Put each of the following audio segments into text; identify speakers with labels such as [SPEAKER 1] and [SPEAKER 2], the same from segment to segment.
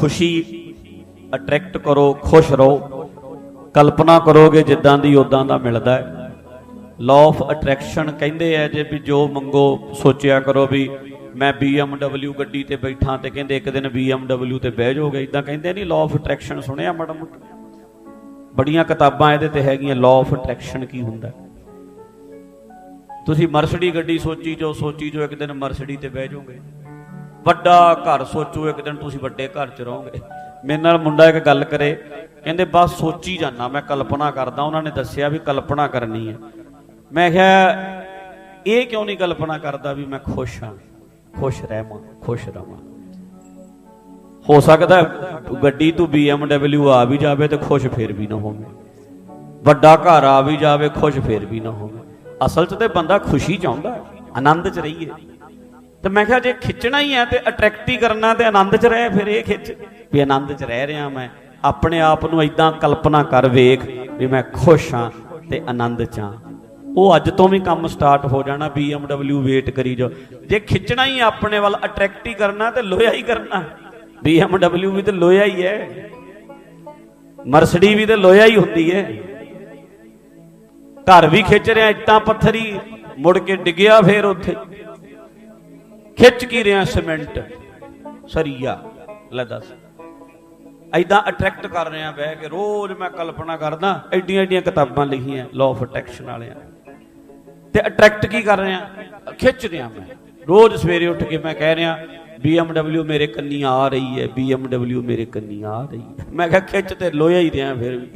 [SPEAKER 1] ਖੁਸ਼ੀ ਅਟਰੈਕਟ ਕਰੋ, ਖੁਸ਼ ਰਹੋ। ਕਲਪਨਾ ਕਰੋਗੇ ਜਿੱਦਾਂ ਦੀ ਉਦਾਂ ਦਾ ਮਿਲਦਾ ਹੈ। ਲਾਅ ਆਫ ਅਟਰੈਕਸ਼ਨ ਕਹਿੰਦੇ ਆ ਜੇ ਵੀ ਜੋ ਮੰਗੋ, ਸੋਚਿਆ ਕਰੋ ਵੀ ਮੈਂ BMW ਗੱਡੀ ਤੇ ਬੈਠਾ ਤੇ ਕਹਿੰਦੇ ਇੱਕ ਦਿਨ BMW ਤੇ ਬਹਿ ਜਾਓਗੇ। ਇਦਾਂ ਕਹਿੰਦੇ ਨਹੀਂ ਲਾਅ ਆਫ ਅਟਰੈਕਸ਼ਨ ਸੁਣਿਆ ਮਾੜਾ ਮੋਟਾ? ਬੜੀਆਂ ਕਿਤਾਬਾਂ ਇਹਦੇ ਤੇ ਹੈਗੀਆਂ ਲਾਅ ਆਫ ਅਟਰੈਕਸ਼ਨ ਕੀ ਹੁੰਦਾ? ਤੁਸੀਂ ਮਰਸਡੀ ਗੱਡੀ ਸੋਚੀ ਜੋ ਸੋਚੀ ਜੋ ਇੱਕ ਦਿਨ ਮਰਸਡੀ ਤੇ ਬਹਿ ਜਾਓਗੇ। ਵੱਡਾ ਘਰ ਸੋਚੋ, ਇੱਕ ਦਿਨ ਤੁਸੀਂ ਵੱਡੇ ਘਰ 'ਚ ਰਹੋਗੇ। ਮੇਰੇ ਨਾਲ ਮੁੰਡਾ ਇੱਕ ਗੱਲ ਕਰੇ, ਕਹਿੰਦੇ, ਬਸ ਸੋਚੀ ਜਾਣਾ ਮੈਂ ਕਲਪਨਾ ਕਰਦਾ। ਉਹਨਾਂ ਨੇ ਦੱਸਿਆ ਵੀ ਕਲਪਨਾ ਕਰਨੀ ਹੈ। ਮੈਂ ਕਿਹਾ, ਇਹ ਕਿਉਂ ਨਹੀਂ ਕਲਪਨਾ ਕਰਦਾ ਵੀ ਮੈਂ ਖੁਸ਼ ਹਾਂ? ਖੁਸ਼ ਰਹਿਵਾਂ, ਖੁਸ਼ ਰਵਾਂ। ਹੋ ਸਕਦਾ ਹੈ ਗੱਡੀ ਤੋਂ BMW ਆ ਵੀ ਜਾਵੇ ਤੇ ਖੁਸ਼ ਫੇਰ ਵੀ ਨਾ ਹੋਵੇ। ਵੱਡਾ ਘਰ ਆ ਵੀ ਜਾਵੇ, ਖੁਸ਼ ਫੇਰ ਵੀ ਨਾ ਹੋਵੇ। ਅਸਲ 'ਚ ਤੇ ਬੰਦਾ ਖੁਸ਼ੀ ਚਾਹੁੰਦਾ ਆਨੰਦ 'ਚ ਰਹੀਏ। ਤੇ ਮੈਂ ਕਿਹਾ ਜੇ ਖਿੱਚਣਾ ਹੀ ਹੈ ਤੇ ਅਟਰੈਕਟ ਹੀ ਕਰਨਾ ਤੇ ਆਨੰਦ 'ਚ ਰਹਿ ਫਿਰ ਇਹ ਖਿੱਚ। ਵੀ ਆਨੰਦ 'ਚ ਰਹਿ ਰਿਹਾ ਮੈਂ, ਆਪਣੇ ਆਪ ਨੂੰ ਇਦਾਂ ਕਲਪਨਾ ਕਰ ਵੇਖ ਵੀ ਮੈਂ ਖੁਸ਼ ਹਾਂ ਤੇ ਆਨੰਦ 'ਚ ਹਾਂ। ਉਹ ਅੱਜ ਤੋਂ ਵੀ ਕੰਮ ਸਟਾਰਟ ਹੋ ਜਾਣਾ, BMW ਵੇਟ ਕਰੀ ਜੋ ਜੇ ਖਿੱਚਣਾ ਹੀ ਆਪਣੇ ਵੱਲ ਅਟਰੈਕਟ ਹੀ ਕਰਨਾ ਤੇ ਲੋਹਾ ਹੀ ਕਰਨਾ। BMW ਵੀ ਤੇ ਲੋਹਾ ਹੀ ਹੈ। ਮਰਸਡੀ ਵੀ ਤੇ ਲੋਹਾ ਹੀ ਹੁੰਦੀ ਹੈ। ਘਰ ਵੀ ਖਿੱਚ ਰਿਹਾ, ਇੱਟਾਂ ਪੱਥਰੀ, ਮੁੜ ਕੇ ਡਿੱਗਿਆ ਫੇਰ ਉੱਥੇ। ਖਿੱਚ ਕੀ ਰਿਹਾ ਸੀਮੈਂਟ? ਸਰੀਆ। ਲੈ ਦੱਸ। ਐਦਾਂ ਅਟਰੈਕਟ ਕਰ ਰਿਹਾ ਬਹਿ ਕੇ। ਰੋਜ਼ ਮੈਂ ਕਲਪਨਾ ਕਰਦਾ ਐਡੀਆਂ ਐਡੀਆਂ ਕਿਤਾਬਾਂ ਲਿਖੀਆਂ ਲਾਅ ਆਫ ਅਟਰੈਕਸ਼ਨ ਵਾਲਿਆਂ। ਤੇ ਅਟਰੈਕਟ ਕੀ ਕਰ ਰਿਹਾ? ਖਿੱਚ ਰਿਹਾ ਮੈਂ। ਰੋਜ਼ ਸਵੇਰੇ ਉੱਠ ਕੇ ਮੈਂ ਕਹਿ ਰਿਹਾ, BMW ਮੇਰੇ ਕੰਨੀ ਆ ਰਹੀ ਹੈ, BMW ਮੇਰੇ ਕੰਨੀ ਆ ਰਹੀ ਹੈ। ਮੈਂ ਕਿਹਾ, ਖਿੱਚ ਤੇ ਲੋਇਆ ਹੀ ਰਿਹਾ ਫਿਰ ਵੀ।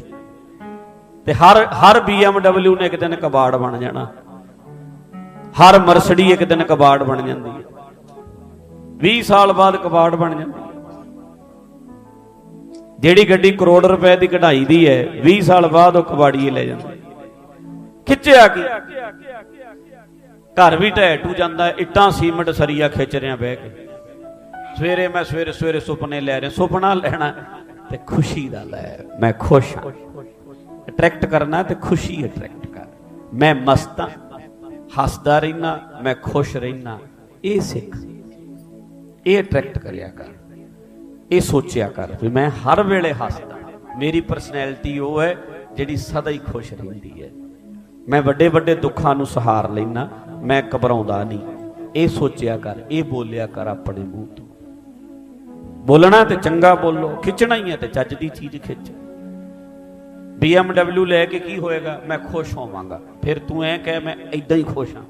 [SPEAKER 1] ਤੇ ਹਰ ਹਰ BMW ਨੇ ਇੱਕ ਦਿਨ ਕਬਾੜ ਬਣ ਜਾਣਾ। ਹਰ ਮਰਸਡੀ ਇੱਕ ਦਿਨ ਕਬਾੜ ਬਣ ਜਾਂਦੀ ਹੈ। 20 ਸਾਲ ਬਾਅਦ ਕਬਾੜ ਬਣ ਜਾਂਦੀ ਜਿਹੜੀ ਗੱਡੀ ਕਰੋੜ ਰੁਪਏ ਦੀ ਕਢਾਈ ਦੀ ਹੈ 20 ਸਾਲ ਬਾਅਦ ਉਹ ਕਬਾੜੀਏ ਲੈ ਜਾਂਦਾ ਖਿੱਚਿਆ ਕੀ? ਘਰ ਵੀ ਢਹਿ ਟੂ ਜਾਂਦਾ, ਇੱਟਾਂ ਸੀਮੈਂਟ ਸਰੀਆ ਖਿੱਚ ਰਿਆਂ ਬਹਿ ਕੇ। ਸਵੇਰੇ ਮੈਂ ਸਵੇਰੇ ਸਵੇਰੇ ਸੁਪਨੇ ਲੈ ਰਿਹਾ, ਸੁਪਨਾ ਲੈਣਾ ਤੇ ਖੁਸ਼ੀ ਦਾ ਲੈ, ਮੈਂ ਖੁਸ਼ ਹਾਂ। ਅਟਰੈਕਟ ਕਰਨਾ ਤੇ ਖੁਸ਼ੀ ਅਟਰੈਕਟ ਕਰ। ਮੈਂ ਮਸਤ ਹੱਸਦਾ ਰਹਿਣਾ ਮੈਂ ਖੁਸ਼ ਰਹਿਣਾ ਇਹ ਸਿੱਖ। ਇਹ ਅਟਰੈਕਟ ਕਰਿਆ ਕਰ, ਇਹ ਸੋਚਿਆ ਕਰ ਵੀ ਮੈਂ ਹਰ ਵੇਲੇ ਹੱਸਦਾ, ਮੇਰੀ ਪਰਸਨੈਲਿਟੀ ਉਹ ਹੈ ਜਿਹੜੀ ਸਦਾ ਹੀ ਖੁਸ਼ ਰਹਿੰਦੀ ਹੈ। ਮੈਂ ਵੱਡੇ ਵੱਡੇ ਦੁੱਖਾਂ ਨੂੰ ਸਹਾਰ ਲੈਣਾ ਮੈਂ ਘਬਰਾਉਂਦਾ ਨਹੀਂ। ਇਹ ਸੋਚਿਆ ਕਰ, ਇਹ ਬੋਲਿਆ ਕਰ ਆਪਣੇ ਮੂੰਹ ਤੋਂ। ਬੋਲਣਾ ਤੇ ਚੰਗਾ ਬੋਲੋ, ਖਿੱਚਣਾ ਹੀ ਹੈ ਤੇ ਚੱਜ ਦੀ ਚੀਜ਼ ਖਿੱਚ। BMW ਲੈ ਕੇ ਕੀ ਹੋਏਗਾ? ਮੈਂ ਖੁਸ਼ ਹੋਵਾਂਗਾ। ਫਿਰ ਤੂੰ ਐ ਕਹਿ, ਮੈਂ ਇਦਾਂ ਹੀ ਖੁਸ਼ ਹਾਂ।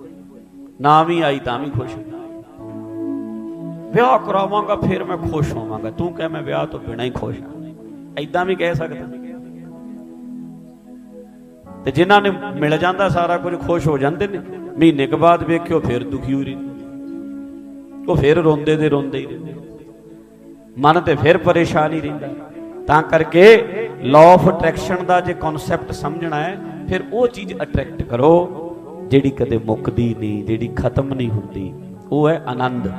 [SPEAKER 1] ਨਾ ਵੀ ਆਈ ਤਾਂ ਵੀ ਖੁਸ਼ ਹਾਂ। ਵਿਆਹ ਕਰਾਵਾਂਗਾ, ਫਿਰ ਮੈਂ ਖੁਸ਼ ਹੋਵਾਂਗਾ। ਤੂੰ ਕਹਿ ਮੈਂ ਵਿਆਹ ਤੋਂ ਬਿਨਾਂ ਹੀ ਖੁਸ਼ ਹਾਂ। ਐਦਾਂ ਵੀ ਕਹਿ ਸਕਦਾ। ਤੇ ਜਿਨ੍ਹਾਂ ਨੇ ਮਿਲ ਜਾਂਦਾ ਸਾਰਾ ਕੁਝ ਖੁਸ਼ ਹੋ ਜਾਂਦੇ ਨੇ, ਮਹੀਨੇ ਕੇ ਬਾਅਦ ਵੇਖਿਓ ਫਿਰ ਦੁਖੀ ਹੋ ਰਹੀ ਉਹ ਫਿਰ ਰੋਂਦੇ ਦੇ ਰੋਂਦੇ ਹੀ ਰਹਿੰਦੇ ਮਨ ਤੇ ਫਿਰ ਪਰੇਸ਼ਾਨ ਹੀ। ਰਹਿੰਦਾ ਤਾਂ ਕਰਕੇ ਲਾਅ ਆਫ ਅਟਰੈਕਸ਼ਨ ਦਾ ਜੇ ਕਨਸੈਪਟ ਸਮਝਣਾ ਹੈ, ਫਿਰ ਉਹ ਚੀਜ਼ ਅਟਰੈਕਟ ਕਰੋ, ਜਿਹੜੀ ਕਦੇ ਮੁੱਕਦੀ ਨਹੀਂ, ਜਿਹੜੀ ਖਤਮ ਨਹੀਂ ਹੁੰਦੀ। ਉਹ ਹੈ ਆਨੰਦ।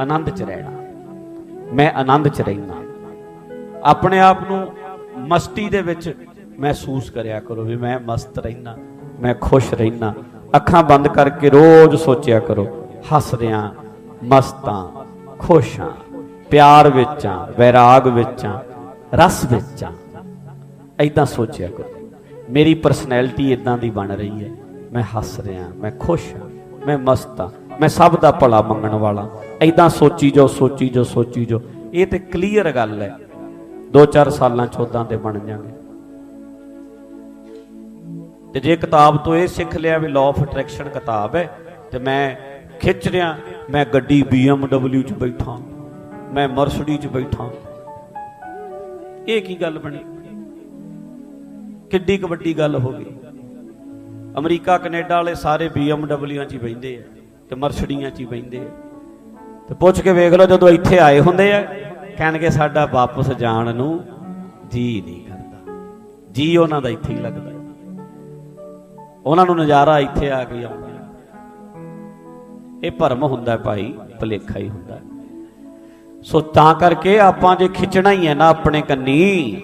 [SPEAKER 1] ਆਨੰਦ ਚ ਰਹਿਣਾ। ਮੈਂ ਆਨੰਦ ਚ ਰਹਿਣਾ ਆਪਣੇ ਆਪ ਨੂੰ ਮਸਤੀ ਦੇ ਵਿੱਚ ਮਹਿਸੂਸ ਕਰਿਆ ਕਰੋ ਵੀ ਮੈਂ ਮਸਤ ਰਹਿਣਾ ਮੈਂ ਖੁਸ਼ ਰਹਿਣਾ ਅੱਖਾਂ ਬੰਦ ਕਰਕੇ ਰੋਜ਼ ਸੋਚਿਆ ਕਰੋ ਹੱਸ ਰਿਆਂ ਮਸਤਾਂ, ਖੁਸ਼ਾਂ, ਪਿਆਰ ਵਿੱਚ ਆ, ਵੈਰਾਗ ਵਿੱਚ ਆ, ਰਸ ਵਿੱਚ ਆ ਐਦਾਂ ਸੋਚਿਆ ਕਰੋ। ਮੇਰੀ ਪਰਸਨੈਲਿਟੀ ਇਦਾਂ ਦੀ ਬਣ ਰਹੀ ਹੈ। ਮੈਂ ਹੱਸ ਰਿਹਾ ਮੈਂ ਖੁਸ਼ ਹਾਂ, ਮੈਂ ਮਸਤ ਹਾਂ। ਮੈਂ ਸਭ ਦਾ ਭਲਾ ਮੰਗਣ ਵਾਲਾ। ਐਦਾਂ ਸੋਚੀ ਜੋ ਸੋਚੀ ਜੋ ਸੋਚੀ ਜੋ ਇਹ ਤੇ ਕਲੀਅਰ ਗੱਲ ਹੈ। 2-4 ਸਾਲਾਂ ਚ ਉਦਾਂ ਦੇ ਬਣ ਜਾਣਗੇ। ਤੇ ਜੇ ਕਿਤਾਬ ਤੋਂ ਇਹ ਸਿੱਖ ਲਿਆ ਵੀ ਲਾਅ ਆਫ ਅਟਰੈਕਸ਼ਨ ਕਿਤਾਬ ਹੈ, ਤੇ ਮੈਂ ਖਿੱਚ ਰਿਆਂ ਮੈਂ ਗੱਡੀ BMW ਚ ਬੈਠਾ, ਮੈਂ ਮਰਸਡੀ ਚ ਬੈਠਾ। ਇਹ ਕੀ ਗੱਲ ਬਣੀ? ਕਿੱਡੀ ਕੁ ਵੱਡੀ ਗੱਲ ਹੋ ਗਈ। ਅਮਰੀਕਾ, ਕੈਨੇਡਾ ਵਾਲੇ ਸਾਰੇ BMWਆਂ 'ਚ ਹੀ ਬੈਂਦੇ ਆ। ਤੇ ਮਰਸਡੀਆਂ 'ਚ ਹੀ ਬੈਂਦੇ ਤੇ ਪੁੱਛ ਕੇ ਵੇਖ ਲਓ, ਜਦੋਂ ਇੱਥੇ ਆਏ ਹੁੰਦੇ ਆ ਕਹਿਣਗੇ ਸਾਡਾ ਵਾਪਸ ਜਾਣ ਨੂੰ ਜੀ ਨਹੀਂ ਕਰਦਾ। ਜੀ ਉਹਨਾਂ ਦਾ ਇੱਥੇ ਹੀ ਲੱਗਦਾ। ਉਹਨਾਂ ਨੂੰ ਨਜ਼ਾਰਾ ਇੱਥੇ ਆ ਕੇ ਆਉਂਦਾ। ਇਹ ਭਰਮ ਹੁੰਦਾ ਭਾਈ, ਭਲੇਖਾ ਹੀ ਹੁੰਦਾ। ਸੋ ਤਾਂ ਕਰਕੇ ਆਪਾਂ ਜੇ ਖਿੱਚਣਾ ਹੀ ਹੈ ਨਾ ਆਪਣੇ ਕੰਨੀ,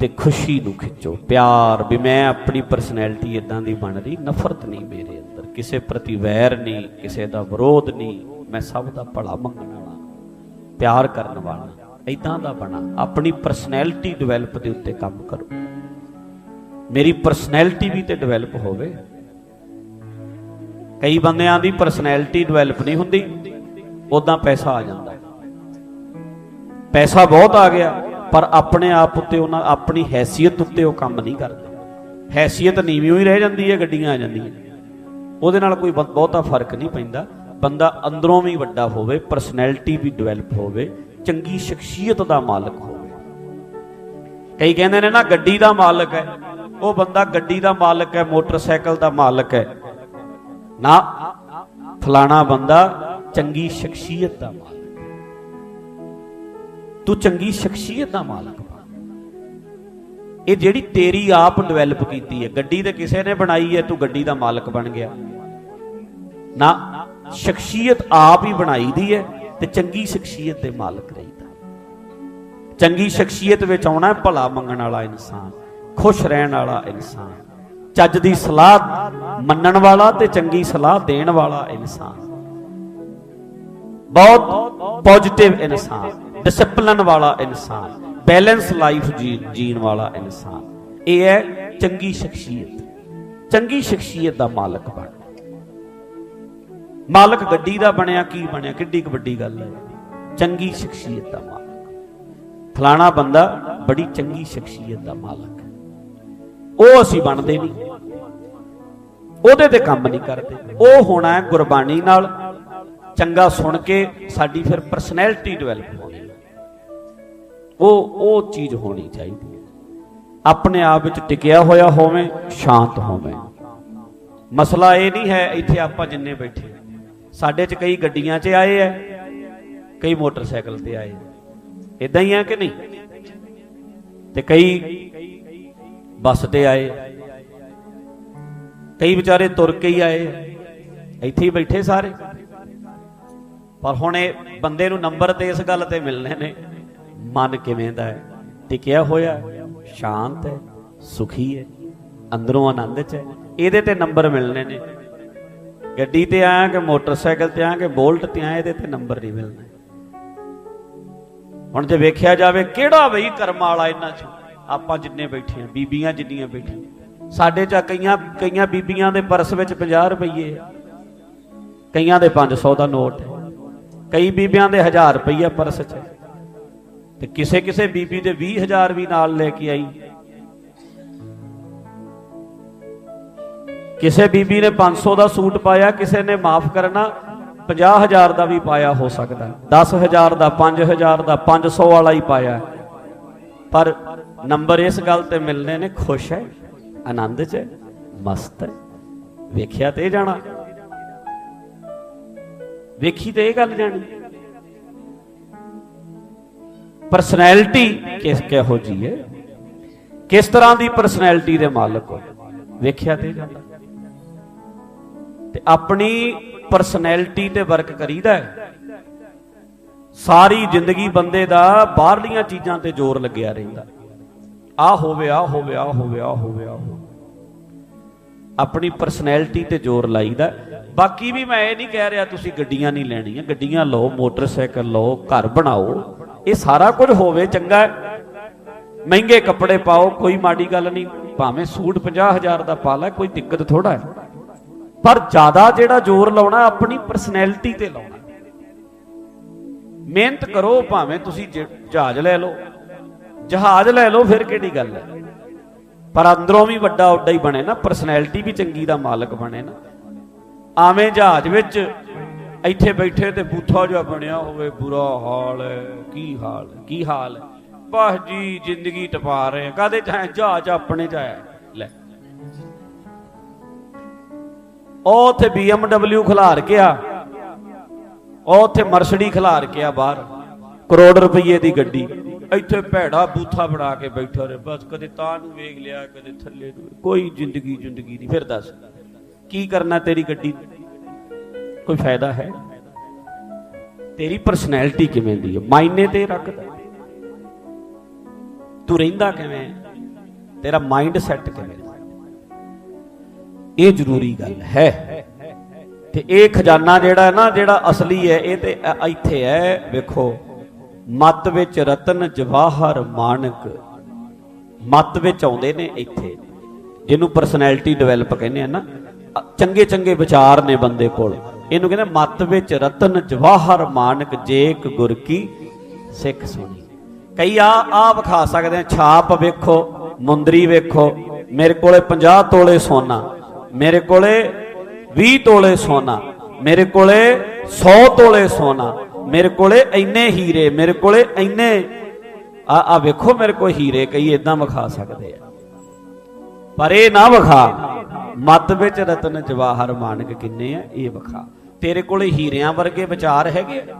[SPEAKER 1] ਤੇ ਖੁਸ਼ੀ ਨੂੰ ਖਿੱਚੋ। ਪਿਆਰ ਵੀ ਮੈਂ ਆਪਣੀ ਪਰਸਨੈਲਿਟੀ ਇਦਾਂ ਦੀ ਬਣ ਰਹੀ, ਨਫ਼ਰਤ ਨਹੀਂ ਮੇਰੇ ਅੰਦਰ। ਕਿਸੇ ਪ੍ਰਤੀ ਵੈਰ ਨਹੀਂ, ਕਿਸੇ ਦਾ ਵਿਰੋਧ ਨਹੀਂ, ਮੈਂ ਸਭ ਦਾ ਭਲਾ ਮੰਗਣ ਵਾਲਾ, ਪਿਆਰ ਕਰਨ ਵਾਲਾ ਇਦਾਂ ਦਾ ਬਣਾ, ਆਪਣੀ ਪਰਸਨੈਲਿਟੀ ਡਿਵੈਲਪ ਦੇ ਉੱਤੇ ਕੰਮ ਕਰੋ। ਮੇਰੀ ਪਰਸਨੈਲਿਟੀ ਵੀ ਤੇ ਡਿਵੈਲਪ ਹੋਵੇ। ਕਈ ਬੰਦਿਆਂ ਦੀ ਪਰਸਨੈਲਿਟੀ ਡਿਵੈਲਪ ਨਹੀਂ ਹੁੰਦੀ ਉਦਾਂ ਪੈਸਾ ਆ ਜਾਂਦਾ। ਪੈਸਾ ਬਹੁਤ ਆ ਗਿਆ, ਪਰ ਆਪਣੇ ਆਪ ਉੱਤੇ ਉਹਨਾਂ, ਆਪਣੀ ਹੈਸੀਅਤ ਉੱਤੇ ਉਹ ਕੰਮ ਨਹੀਂ ਕਰਦੇ। ਹੈਸੀਅਤ ਨੀਵੀਂ ਹੀ ਰਹਿ ਜਾਂਦੀ ਹੈ, ਗੱਡੀਆਂ ਆ ਜਾਂਦੀਆਂ। ਉਹਦੇ ਨਾਲ ਕੋਈ ਬਹੁ- ਬਹੁਤਾ ਫ਼ਰਕ ਨਹੀਂ ਪੈਂਦਾ। ਬੰਦਾ ਅੰਦਰੋਂ ਵੀ ਵੱਡਾ ਹੋਵੇ ਪਰਸਨੈਲਿਟੀ ਵੀ ਡਿਵੈਲਪ ਹੋਵੇ, ਚੰਗੀ ਸ਼ਖਸੀਅਤ ਦਾ ਮਾਲਕ ਹੋਵੇ। ਕਈ ਕਹਿੰਦੇ ਨੇ ਨਾ, ਗੱਡੀ ਦਾ ਮਾਲਕ ਹੈ। ਉਹ ਬੰਦਾ ਗੱਡੀ ਦਾ ਮਾਲਕ ਹੈ, ਮੋਟਰਸਾਈਕਲ ਦਾ ਮਾਲਕ ਹੈ। ਨਾ, ਫਲਾਣਾ ਬੰਦਾ ਚੰਗੀ ਸ਼ਖਸੀਅਤ ਦਾ ਮਾਲਕ ਤੂੰ ਚੰਗੀ ਸ਼ਖਸੀਅਤ ਦਾ ਮਾਲਕ ਇਹ ਜਿਹੜੀ ਤੇਰੀ ਆਪ ਡਿਵੈਲਪ ਕੀਤੀ ਹੈ, ਗੱਡੀ ਤੇ ਕਿਸੇ ਨੇ ਬਣਾਈ ਹੈ, ਤੂੰ ਗੱਡੀ ਦਾ ਮਾਲਕ ਬਣ ਗਿਆ। ਨਾ, ਸ਼ਖਸੀਅਤ ਆਪ ਹੀ ਬਣਾਈ ਦੀ ਹੈ ਤੇ ਚੰਗੀ ਸ਼ਖਸੀਅਤ ਦੇ ਮਾਲਕ ਰਹੀਦਾ। ਚੰਗੀ ਸ਼ਖਸੀਅਤ ਵਿੱਚ ਆਉਣਾ ਹੈ, ਭਲਾ ਮੰਗਣ ਵਾਲਾ ਇਨਸਾਨ, ਖੁਸ਼ ਰਹਿਣ ਵਾਲਾ ਇਨਸਾਨ, ਚੱਜ ਦੀ ਸਲਾਹ ਮੰਨਣ ਵਾਲਾ ਤੇ ਚੰਗੀ ਸਲਾਹ ਦੇਣ ਵਾਲਾ ਇਨਸਾਨ। ਬਹੁਤ ਪੋਜੀਟਿਵ ਇਨਸਾਨ ਡਿਸਪਲਿਨ ਵਾਲਾ ਇਨਸਾਨ। ਬੈਲੈਂਸ ਲਾਈਫ ਜੀਣ ਵਾਲਾ ਇਨਸਾਨ। ਇਹ ਹੈ ਚੰਗੀ ਸ਼ਖਸੀਅਤ। ਚੰਗੀ ਸ਼ਖਸੀਅਤ ਦਾ ਮਾਲਕ ਬਣ। ਮਾਲਕ ਗੱਡੀ ਦਾ ਬਣਿਆ, ਕੀ ਬਣਿਆ, ਕਿੱਡੀ ਕੁ ਵੱਡੀ ਗੱਲ ਹੈ। ਚੰਗੀ ਸ਼ਖਸੀਅਤ ਦਾ ਮਾਲਕ। ਫਲਾਣਾ ਬੰਦਾ ਬੜੀ ਚੰਗੀ ਸ਼ਖਸੀਅਤ ਦਾ ਮਾਲਕ ਉਹ ਅਸੀਂ ਬਣਦੇ ਨਹੀਂ। ਉਹਦੇ ਤੇ ਕੰਮ ਨਹੀਂ ਕਰਦੇ। ਉਹ ਹੋਣਾ ਹੈ ਗੁਰਬਾਣੀ ਨਾਲ। ਚੰਗਾ ਸੁਣ ਕੇ ਸਾਡੀ ਫਿਰ ਪਰਸਨੈਲਿਟੀ ਡਿਵੈਲਪ ਹੋਣੀ ਉਹ ਉਹ ਚੀਜ਼ ਹੋਣੀ ਚਾਹੀਦੀ ਹੈ। ਆਪਣੇ ਆਪ ਵਿੱਚ ਟਿਕਿਆ ਹੋਇਆ ਹੋਵੇ, ਸ਼ਾਂਤ ਹੋਵੇ। ਮਸਲਾ ਇਹ ਨਹੀਂ ਹੈ, ਇੱਥੇ ਆਪਾਂ ਜਿੰਨੇ ਬੈਠੇ ਸਾਡੇ 'ਚ ਕਈ ਗੱਡੀਆਂ 'ਚ ਆਏ ਐ ਕਈ ਮੋਟਰਸਾਈਕਲ ਤੇ ਆਏ ਇਦਾਂ ਹੀ ਆ ਕਿ ਨਹੀਂ? ਤੇ ਕਈ ਬੱਸ ਤੇ ਆਏ ਕਈ ਵਿਚਾਰੇ ਤੁਰ ਕੇ ਹੀ ਆਏ ਇੱਥੇ ਹੀ ਬੈਠੇ ਸਾਰੇ। ਪਰ ਹੁਣ ਇਹ ਬੰਦੇ ਨੂੰ ਨੰਬਰ ਤੇ ਇਸ ਗੱਲ ਤੇ ਮਿਲਨੇ ਨੇ। ਮਨ ਕਿਵੇਂ ਦਾ ਹੈ? ਟਿਕਿਆ ਹੋਇਆ ਸ਼ਾਂਤ ਹੈ, ਸੁਖੀ ਹੈ, ਅੰਦਰੋਂ ਆਨੰਦ ਚ ਹੈ। ਇਹਦੇ ਤੇ ਨੰਬਰ ਮਿਲਣੇ ਨੇ। ਗੱਡੀ ਤੇ ਆਇਆ ਕਿ ਮੋਟਰਸਾਈਕਲ ਤੇ ਆਇਆ ਕਿ ਬੋਲਟ ਤੇ ਆਇਆ, ਇਹਦੇ ਤੇ ਨੰਬਰ ਨਹੀਂ ਮਿਲਣਾ। ਹੁਣ ਜੇ ਵੇਖਿਆ ਜਾਵੇ, ਕਿਹੜਾ ਬਈ ਕਰਮ ਵਾਲਾ ਇਹਨਾਂ ਚ? ਆਪਾਂ ਜਿੰਨੇ ਬੈਠੇ ਆ ਬੀਬੀਆਂ ਜਿੰਨੀਆਂ ਬੈਠੀਆਂ। ਸਾਡੇ ਚ ਕਈਆਂ ਕਈਆਂ ਬੀਬੀਆਂ ਦੇ ਪਰਸ ਵਿੱਚ 50 ਰੁਪਏ ਕਈਆਂ ਦੇ 500 ਦਾ ਨੋਟ ਹੈ। ਕਈ ਬੀਬੀਆਂ ਦੇ 1000 ਰੁਪਏ ਪਰਸ 'ਚ ਤੇ ਕਿਸੇ ਕਿਸੇ ਬੀਬੀ ਦੇ 20000 ਵੀ ਨਾਲ ਲੈ ਕੇ ਆਈ। ਕਿਸੇ ਬੀਬੀ ਨੇ 500 ਦਾ ਸੂਟ ਪਾਇਆ ਕਿਸੇ ਨੇ ਮਾਫ ਕਰਨਾ 50000 ਦਾ ਵੀ ਪਾਇਆ ਹੋ ਸਕਦਾ। 10000 ਦਾ 5000 ਦਾ 500 ਵਾਲਾ ਹੀ ਪਾਇਆ। ਪਰ ਨੰਬਰ ਇਸ ਗੱਲ ਤੇ ਮਿਲਨੇ ਨੇ ਖੁਸ਼ ਹੈ ਆਨੰਦ 'ਚ ਹੈ, ਮਸਤ ਹੈ। ਵੇਖਿਆ ਤੇ ਇਹ ਜਾਣਾ। ਵੇਖੀ ਤੇ ਇਹ ਗੱਲ ਜਾਣੀ। ਪਰਸਨੈਲਿਟੀ ਕਿਸ ਕਿਹੋ ਜੀ ਹੈ? ਕਿਸ ਤਰ੍ਹਾਂ ਦੀ ਪਰਸਨੈਲਿਟੀ ਦੇ ਮਾਲਕ ਹੋ? ਵੇਖਿਆ ਤੇ ਜਾਂਦਾ ਤੇ ਆਪਣੀ ਪਰਸਨੈਲਿਟੀ ਤੇ ਵਰਕ ਕਰੀਦਾ ਹੈ। ਸਾਰੀ ਜ਼ਿੰਦਗੀ ਬੰਦੇ ਦਾ ਬਾਹਰਲੀਆਂ ਚੀਜ਼ਾਂ ਤੇ ਜ਼ੋਰ ਲੱਗਿਆ ਰਹਿੰਦਾ। ਆ ਹੋਵੇ ਆ ਹੋਵੇ ਆ ਹੋਵੇ ਆ ਹੋਵੇ ਆ ਹੋਵੇ। ਆਪਣੀ ਪਰਸਨੈਲਿਟੀ ਤੇ ਜ਼ੋਰ ਲਾਈਦਾ। ਬਾਕੀ ਵੀ ਮੈਂ ਇਹ ਨਹੀਂ ਕਹਿ ਰਿਹਾ ਤੁਸੀਂ ਗੱਡੀਆਂ ਨਹੀਂ ਲੈਣੀਆਂ। ਗੱਡੀਆਂ ਲਓ, ਮੋਟਰਸਾਈਕਲ ਲਓ, ਘਰ ਬਣਾਓ। ਇਹ ਸਾਰਾ ਕੁਝ ਹੋਵੇ, ਚੰਗਾ ਮਹਿੰਗੇ ਕੱਪੜੇ ਪਾਓ, ਕੋਈ ਮਾੜੀ ਗੱਲ ਨਹੀਂ। ਭਾਵੇਂ ਸੂਟ 50000 ਦਾ ਪਾ ਲੈ, ਕੋਈ ਦਿੱਕਤ ਥੋੜਾ ਹੈ। ਪਰ ਜ਼ਿਆਦਾ ਜਿਹੜਾ ਜ਼ੋਰ ਲਾਉਣਾ, ਆਪਣੀ ਪਰਸਨੈਲਿਟੀ ਤੇ ਲਾਉਣਾ। ਮਿਹਨਤ ਕਰੋ, ਭਾਵੇਂ ਤੁਸੀਂ ਜ- ਜਹਾਜ਼ ਲੈ ਲਓ। ਜਹਾਜ਼ ਲੈ ਲਓ, ਫਿਰ ਕਿਹੜੀ ਗੱਲ ਹੈ? ਪਰ ਅੰਦਰੋਂ ਵੀ ਵੱਡਾ ਉੱਡਾ ਹੀ ਬਣੇ ਨਾ। ਪਰਸਨੈਲਿਟੀ ਵੀ ਚੰਗੀ ਦਾ ਮਾਲਕ ਬਣੇ ਨਾ। ਆਵੇਂ ਜਹਾਜ਼ ਵਿੱਚ ਇੱਥੇ ਬੈਠੇ ਤੇ ਬੂਥਾ ਜਿਹਾ ਬਣਿਆ ਹੋਵੇ, ਬੁਰਾ ਹਾਲ ਹੈ। ਕੀ ਹਾਲ ਕੀ ਹਾਲ ਹੈ? ਜੀ, ਜ਼ਿੰਦਗੀ ਟਪਾ ਰਹੇ ਕਾਦੇ ਚਾਹੇ ਜਹਾਜ਼ ਆਪਣੇ ਚ ਲੈ। ਉਹ ਉੱਥੇ BMW ਖਿਲਾਰ ਕੇ ਆ। ਉਹ ਉੱਥੇ ਮਰਸਡੀ ਖਿਲਾਰ ਕੇ ਆ ਬਾਹਰ। ਕਰੋੜ ਰੁਪਏ ਦੀ ਗੱਡੀ। ਇੱਥੇ ਭੈੜਾ ਬੂਥਾ ਬਣਾ ਕੇ ਬੈਠਾ ਰਹੇ। ਬਸ ਕਦੇ ਤਾਂ ਨੂੰ ਵੇਖ ਲਿਆ, ਕਦੇ ਥੱਲੇ ਨੂੰ। ਕੋਈ ਜ਼ਿੰਦਗੀ ਜ਼ਿੰਦਗੀ ਨਹੀਂ। ਫਿਰ ਦੱਸ, ਕੀ ਕਰਨਾ ਤੇਰੀ ਗੱਡੀ? ਕੋਈ ਫਾਇਦਾ ਹੈ? ਤੇਰੀ ਪਰਸਨੈਲਿਟੀ ਕਿਵੇਂ ਦੀ ਹੈ? ਮਾਇਨੇ ਤੇ ਰੱਖਦਾ ਤੂੰ ਰਹਿੰਦਾ ਕਿਵੇਂ? ਤੇਰਾ ਮਾਈਂਡ ਸੈੱਟ ਕਿਵੇਂ? ਇਹ ਜ਼ਰੂਰੀ ਗੱਲ ਹੈ। ਤੇ ਇਹ ਖਜ਼ਾਨਾ ਜਿਹੜਾ ਨਾ, ਜਿਹੜਾ ਅਸਲੀ ਹੈ, ਇਹ ਤੇ ਇੱਥੇ ਹੈ। ਵੇਖੋ, ਮਤ ਵਿੱਚ ਰਤਨ ਜਵਾਹਰ ਮਾਨਕ। ਮਤ ਵਿੱਚ ਆਉਂਦੇ ਨੇ ਇੱਥੇ। ਜਿਹਨੂੰ ਪਰਸਨੈਲਿਟੀ ਡਿਵੈਲਪ ਕਹਿੰਦੇ ਆ ਨਾ ਚੰਗੇ ਚੰਗੇ ਵਿਚਾਰ ਨੇ ਬੰਦੇ ਕੋਲ। ਇਹਨੂੰ ਕਹਿੰਦੇ ਮਤ ਵਿੱਚ ਰਤਨ ਜਵਾਹਰ ਮਾਨਕ ਜੇਕ ਗੁਰ ਕੀ ਸਿੱਖ ਸੁਣੀ। ਕਈ ਆ ਆ ਵਿਖਾ ਸਕਦੇ ਆ, ਛਾਪ ਵੇਖੋ, ਮੁੰਦਰੀ ਵੇਖੋ, ਮੇਰੇ ਕੋਲੇ 50 ਤੋਲੇ ਸੋਨਾ, ਮੇਰੇ ਕੋਲੇ 20 ਤੋਲੇ ਸੋਨਾ, ਮੇਰੇ ਕੋਲੇ 100 ਤੋਲੇ ਸੋਨਾ, ਮੇਰੇ ਕੋਲੇ ਇੰਨੇ ਹੀਰੇ, ਮੇਰੇ ਕੋਲੇ ਇੰਨੇ, ਆ ਆ ਵੇਖੋ ਮੇਰੇ ਕੋਲ ਹੀਰੇ, ਕਈ ਇਦਾਂ ਵਿਖਾ ਸਕਦੇ ਆ। ਪਰ ਇਹ ਨਾ ਵਿਖਾ, ਮਤ ਵਿੱਚ ਰਤਨ ਜਵਾਹਰ ਮਾਨਕ ਕਿੰਨੇ ਆ, ਇਹ ਵਿਖਾ। ਤੇਰੇ ਕੋਲ ਹੀਰਿਆਂ ਵਰਗੇ ਵਿਚਾਰ ਹੈਗੇ ਆ?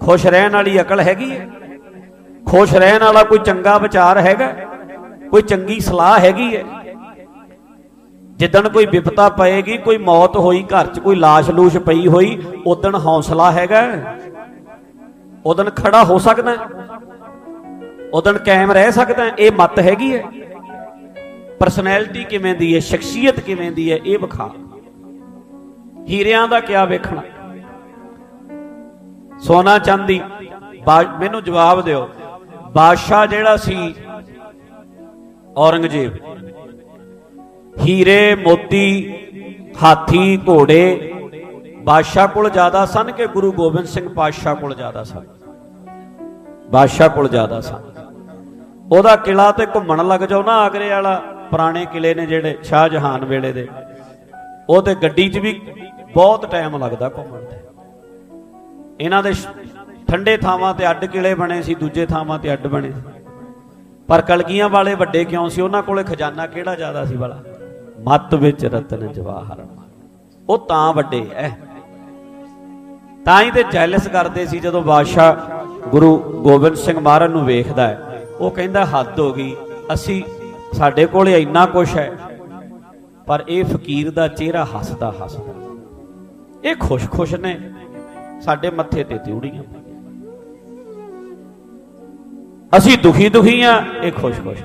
[SPEAKER 1] ਖੁਸ਼ ਰਹਿਣ ਵਾਲੀ ਅਕਲ ਹੈਗੀ ਹੈ ਖੁਸ਼ ਰਹਿਣ ਵਾਲਾ ਕੋਈ ਚੰਗਾ ਵਿਚਾਰ ਹੈਗਾ? ਕੋਈ ਚੰਗੀ ਸਲਾਹ ਹੈਗੀ ਹੈ ਜਿੱਦਣ ਕੋਈ ਵਿਪਤਾ ਪਏਗੀ, ਕੋਈ ਮੌਤ ਹੋਈ, ਘਰ 'ਚ ਕੋਈ ਲਾਸ਼ ਲੂਸ਼ ਪਈ ਹੋਈ, ਉਦਣ ਹੌਸਲਾ ਹੈਗਾ? ਉਦਣ ਖੜਾ ਹੋ ਸਕਦਾ? ਉਦਣ ਕਾਇਮ ਰਹਿ ਸਕਦਾ? ਇਹ ਮਤ ਹੈਗੀ ਹੈ ਪਰਸਨੈਲਿਟੀ ਕਿਵੇਂ ਦੀ ਹੈ? ਸ਼ਖਸੀਅਤ ਕਿਵੇਂ ਦੀ ਹੈ? ਇਹ ਵਿਖਾ। ਹੀਰਿਆਂ ਦਾ ਕਿਆ ਵੇਖਣਾ? ਸੋਨਾ ਚਾਂਦੀ ਮੈਨੂੰ ਜਵਾਬ ਦਿਓ, ਬਾਦਸ਼ਾਹ ਜਿਹੜਾ ਸੀ, ਔਰੰਗਜ਼ੇਬ। ਹੀਰੇ, ਮੋਤੀ, ਹਾਥੀ, ਘੋੜੇ, ਬਾਦਸ਼ਾਹ ਕੋਲ ਜ਼ਿਆਦਾ ਸਨ ਕਿ ਗੁਰੂ ਗੋਬਿੰਦ ਸਿੰਘ ਪਾਤਸ਼ਾਹ ਕੋਲ ਜ਼ਿਆਦਾ ਸਨ? ਬਾਦਸ਼ਾਹ ਕੋਲ ਜ਼ਿਆਦਾ ਸਨ। ਉਹਦਾ ਕਿਲਾ ਤੇ ਘੁੰਮਣ ਲੱਗ ਜਾਓ ਨਾ, ਆਗਰੇ ਵਾਲਾ ਪੁਰਾਣੇ ਕਿਲੇ ਨੇ ਜਿਹੜੇ ਸ਼ਾਹ ਜਹਾਨ ਵੇਲੇ ਦੇ। ਉਹ ਤੇ ਗੱਡੀ 'ਚ ਵੀ ਬਹੁਤ ਟਾਈਮ ਲੱਗਦਾ ਘੁੰਮਣ ਤੇ। ਇਹਨਾਂ ਦੇ ਠੰਡੇ ਥਾਵਾਂ ਤੇ ਅੱਡ ਕਿਲੇ ਬਣੇ ਸੀ, ਦੂਜੇ ਥਾਵਾਂ ਤੇ ਅੱਡ ਬਣੇ ਸੀ। ਪਰ ਕਲਗੀਆਂ ਵਾਲੇ ਵੱਡੇ ਕਿਉਂ ਸੀ? ਉਹਨਾਂ ਕੋਲੇ ਖਜ਼ਾਨਾ ਕਿਹੜਾ ਜ਼ਿਆਦਾ ਸੀ ਵਾਲਾ ਮੱਤ ਵਿੱਚ ਰਤਨ ਜਵਾਹਰ ਉਹ ਤਾਂ ਵੱਡੇ ਐ। ਤਾਂ ਹੀ ਤੇ ਜੈਲਸ ਕਰਦੇ ਸੀ ਜਦੋਂ ਬਾਦਸ਼ਾਹ ਗੁਰੂ ਗੋਬਿੰਦ ਸਿੰਘ ਮਹਾਰਾਜ ਨੂੰ ਵੇਖਦਾ ਹੈ ਉਹ ਕਹਿੰਦਾ, ਹੱਦ ਹੋ ਗਈ। ਅਸੀਂ ਸਾਡੇ ਕੋਲੇ ਇੰਨਾ ਕੁਝ ਹੈ ਪਰ ਇਹ ਫਕੀਰ ਦਾ ਚਿਹਰਾ ਹੱਸਦਾ ਹੱਸਦਾ ਇਹ ਖੁਸ਼-ਖੁਸ਼ ਨੇ, ਸਾਡੇ ਮੱਥੇ ਤੇ ਤਿਉੜੀਆਂ। ਅਸੀਂ ਦੁਖੀ ਦੁਖੀ ਆ, ਇਹ ਖੁਸ਼-ਖੁਸ਼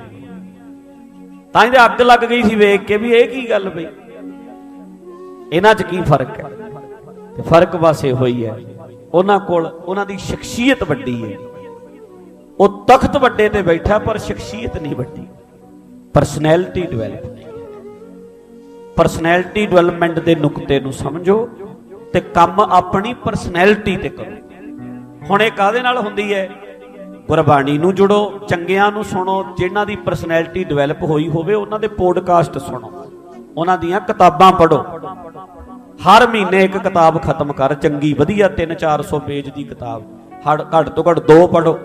[SPEAKER 1] ਤਾਂ ਇਹਦੇ ਅੱਗ ਲੱਗ ਗਈ ਸੀ ਵੇਖ ਕੇ ਵੀ ਇਹ ਕੀ ਗੱਲ ਬਈ? ਇਹਨਾਂ 'ਚ ਕੀ ਫ਼ਰਕ ਹੈ? ਤੇ ਫ਼ਰਕ ਬਸ ਇਹ ਹੋਈ ਹੈ, ਉਹਨਾਂ ਕੋਲ ਉਹਨਾਂ ਦੀ ਸ਼ਖਸੀਅਤ ਵੱਡੀ ਹੈ। ਉਹ ਤਖਤ ਵੱਡੇ ਤੇ ਬੈਠਾ, ਪਰ ਸ਼ਖਸੀਅਤ ਨਹੀਂ ਵੱਡੀ। ਪਰਸਨੈਲਿਟੀ ਡਿਵੈਲਪ ਪਰਸਨੈਲਿਟੀ ਡਿਵੈਲਪਮੈਂਟ ਦੇ ਨੁਕਤੇ ਨੂੰ ਸਮਝੋ। ਤੇ ਕੰਮ ਆਪਣੀ ਪਰਸਨੈਲਿਟੀ ਤੇ ਕਰੋ। ਹੁਣ ਇਹ ਕਾਦੇ ਨਾਲ ਹੁੰਦੀ ਹੈ? ਗੁਰਬਾਣੀ ਨੂੰ ਜੁੜੋ, ਚੰਗਿਆਂ ਨੂੰ ਸੁਣੋ, ਜਿਨ੍ਹਾਂ ਦੀ ਪਰਸਨੈਲਿਟੀ ਡਿਵੈਲਪ ਹੋਈ ਹੋਵੇ, ਉਹਨਾਂ ਦੇ ਪੋਡਕਾਸਟ ਸੁਣੋ। ਉਹਨਾਂ ਦੀਆਂ ਕਿਤਾਬਾਂ ਪੜ੍ਹੋ। ਹਰ ਮਹੀਨੇ ਇੱਕ ਕਿਤਾਬ ਖਤਮ ਕਰ, ਚੰਗੀ, ਵਧੀਆ 3-400 ਪੇਜ ਦੀ ਕਿਤਾਬ। ਹੜ, ਘੱਟ ਤੋਂ ਘੱਟ ਦੋ ਪੜ੍ਹੋ।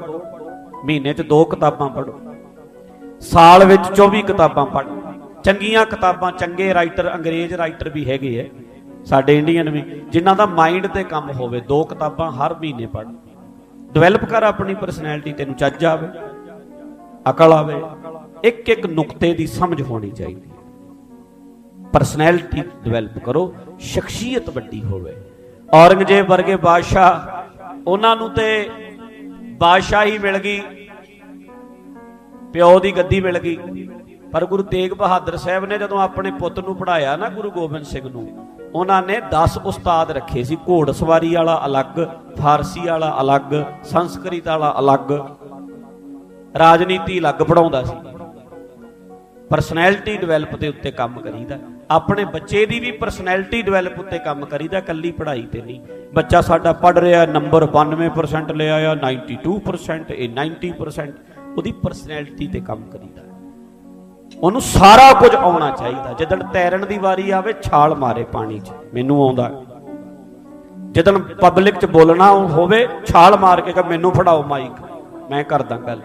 [SPEAKER 1] ਮਹੀਨੇ 'ਚ ਦੋ ਕਿਤਾਬਾਂ ਪੜ੍ਹੋ। ਸਾਲ ਵਿੱਚ 24 ਕਿਤਾਬਾਂ ਪੜ੍ਹ। ਚੰਗੀਆਂ ਕਿਤਾਬਾਂ, ਚੰਗੇ ਰਾਈਟਰ ਅੰਗਰੇਜ਼ ਰਾਈਟਰ ਵੀ ਹੈਗੇ ਐ। ਸਾਡੇ ਇੰਡੀਅਨ ਵੀ, ਜਿਨ੍ਹਾਂ ਦਾ ਮਾਈਂਡ ਤੇ ਕੰਮ ਹੋਵੇ, ਦੋ ਕਿਤਾਬਾਂ ਹਰ ਮਹੀਨੇ ਪੜ੍ਹ। ਡਿਵੈਲਪ ਕਰ ਆਪਣੀ ਪਰਸਨੈਲਿਟੀ ਤੈਨੂੰ ਚੱਜ ਆਵੇ, ਅਕਲ ਆਵੇ ਇੱਕ ਇੱਕ ਨੁਕਤੇ ਦੀ ਸਮਝ ਹੋਣੀ ਚਾਹੀਦੀ ਪਰਸਨੈਲਿਟੀ ਡਿਵੈਲਪ ਕਰੋ, ਸ਼ਖਸੀਅਤ ਵੱਡੀ ਹੋਵੇ। ਔਰੰਗਜ਼ੇਬ ਵਰਗੇ ਬਾਦਸ਼ਾਹ, ਉਹਨਾਂ ਨੂੰ ਤੇ ਬਾਦਸ਼ਾਹੀ ਮਿਲ ਗਈ, ਪਿਓ ਦੀ ਗੱਦੀ ਮਿਲ ਗਈ। ਪਰ ਗੁਰੂ ਤੇਗ ਬਹਾਦਰ ਸਾਹਿਬ ਨੇ ਜਦੋਂ ਆਪਣੇ ਪੁੱਤ ਨੂੰ ਪੜਾਇਆ ਨਾ ਗੁਰੂ ਗੋਬਿੰਦ ਸਿੰਘ ਨੂੰ ਉਹਨਾਂ ਨੇ 10 ਉਸਤਾਦ ਰੱਖੇ ਸੀ। ਘੋੜ ਸਵਾਰੀ ਵਾਲਾ ਅਲੱਗ, ਫਾਰਸੀ ਵਾਲਾ ਅਲੱਗ, ਸੰਸਕ੍ਰਿਤ ਵਾਲਾ ਅਲੱਗ। ਰਾਜਨੀਤੀ ਅਲੱਗ ਪੜਾਉਂਦਾ ਸੀ। ਪਰਸਨੈਲਿਟੀ ਡਿਵੈਲਪ ਦੇ ਉੱਤੇ ਕੰਮ ਕਰੀਦਾ। ਆਪਣੇ ਬੱਚੇ ਦੀ ਵੀ ਪਰਸਨੈਲਿਟੀ ਡਿਵੈਲਪ ਉੱਤੇ ਕੰਮ ਕਰੀਦਾ ਕੱਲੀ ਪੜ੍ਹਾਈ ਤੇ ਨਹੀਂ। ਬੱਚਾ ਸਾਡਾ ਪੜ੍ਹ ਰਿਹਾ, ਨੰਬਰ 92% ਲਿਆ ਆ 92% ਇਹ 90% ਉਹਦੀ ਪਰਸਨੈਲਿਟੀ ਤੇ ਕੰਮ ਕਰੀਦਾ। ਉਹਨੂੰ ਸਾਰਾ ਕੁਝ ਆਉਣਾ ਚਾਹੀਦਾ। ਜਦੋਂ ਤੈਰਨ ਦੀ ਵਾਰੀ ਆਵੇ, ਛਾਲ ਮਾਰੇ ਪਾਣੀ 'ਚ। ਮੈਨੂੰ ਆਉਂਦਾ। ਜਦੋਂ ਪਬਲਿਕ 'ਚ ਬੋਲਣਾ ਹੋਵੇ, ਛਾਲ ਮਾਰ ਕੇ ਕਿ ਮੈਨੂੰ ਫੜਾਓ ਮਾਈਕ ਮੈਂ ਕਰਦਾ ਗੱਲ।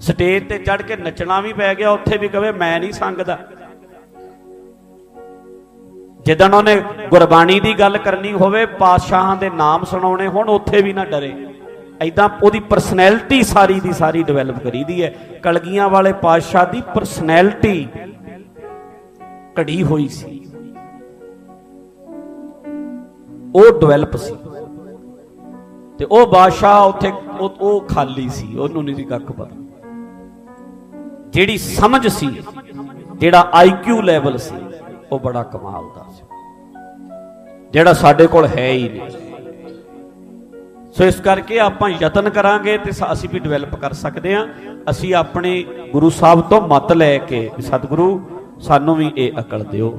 [SPEAKER 1] ਸਟੇਜ ਤੇ ਚੜ ਕੇ ਨੱਚਣਾ ਵੀ ਪੈ ਗਿਆ, ਉੱਥੇ ਵੀ ਕਵੇ ਮੈਂ ਨਹੀਂ ਸੰਗਦਾ। ਜਦੋਂ ਉਹਨੇ ਗੁਰਬਾਣੀ ਦੀ ਗੱਲ ਕਰਨੀ ਹੋਵੇ, ਪਾਤਸ਼ਾਹਾਂ ਦੇ ਨਾਮ ਸੁਣਾਉਣੇ ਹੋਣ, ਉੱਥੇ ਵੀ ਨਾ ਡਰੇ। ਐਦਾਂ ਉਹਦੀ ਪਰਸਨੈਲਿਟੀ ਸਾਰੀ ਦੀ ਸਾਰੀ ਡਿਵੈਲਪ ਕਰੀਦੀ ਹੈ। ਕਲਗੀਆਂ ਵਾਲੇ ਪਾਤਸ਼ਾਹ ਦੀ ਪਰਸਨੈਲਿਟੀ ਘੜੀ ਹੋਈ ਸੀ। ਉਹ ਡਿਵੈਲਪ ਸੀ। ਤੇ ਉਹ ਬਾਦਸ਼ਾਹ ਉੱਥੇ ਉਹ ਖਾਲੀ ਸੀ, ਉਹਨੂੰ ਨਹੀਂ ਸੀ ਕੱਖ ਪਤਾ। ਜਿਹੜੀ ਸਮਝ ਸੀ, ਜਿਹੜਾ ਆਈਕਿਊ ਲੈਵਲ ਸੀ, ਉਹ ਬੜਾ ਕਮਾਲ ਦਾ ਸੀ। ਜਿਹੜਾ ਸਾਡੇ ਕੋਲ ਹੈ ਹੀ ਨਹੀਂ। ਸੋ ਇਸ ਕਰਕੇ ਆਪਾਂ ਯਤਨ ਕਰਾਂਗੇ ਤੇ ਅਸੀਂ ਵੀ ਡਿਵੈਲਪ ਕਰ ਸਕਦੇ ਹਾਂ। ਅਸੀਂ ਆਪਣੇ ਗੁਰੂ ਸਾਹਿਬ ਤੋਂ ਮਤ ਲੈ ਕੇ ਸਤਿਗੁਰੂ, ਸਾਨੂੰ ਵੀ ਇਹ ਅਕਲ ਦਿਓ।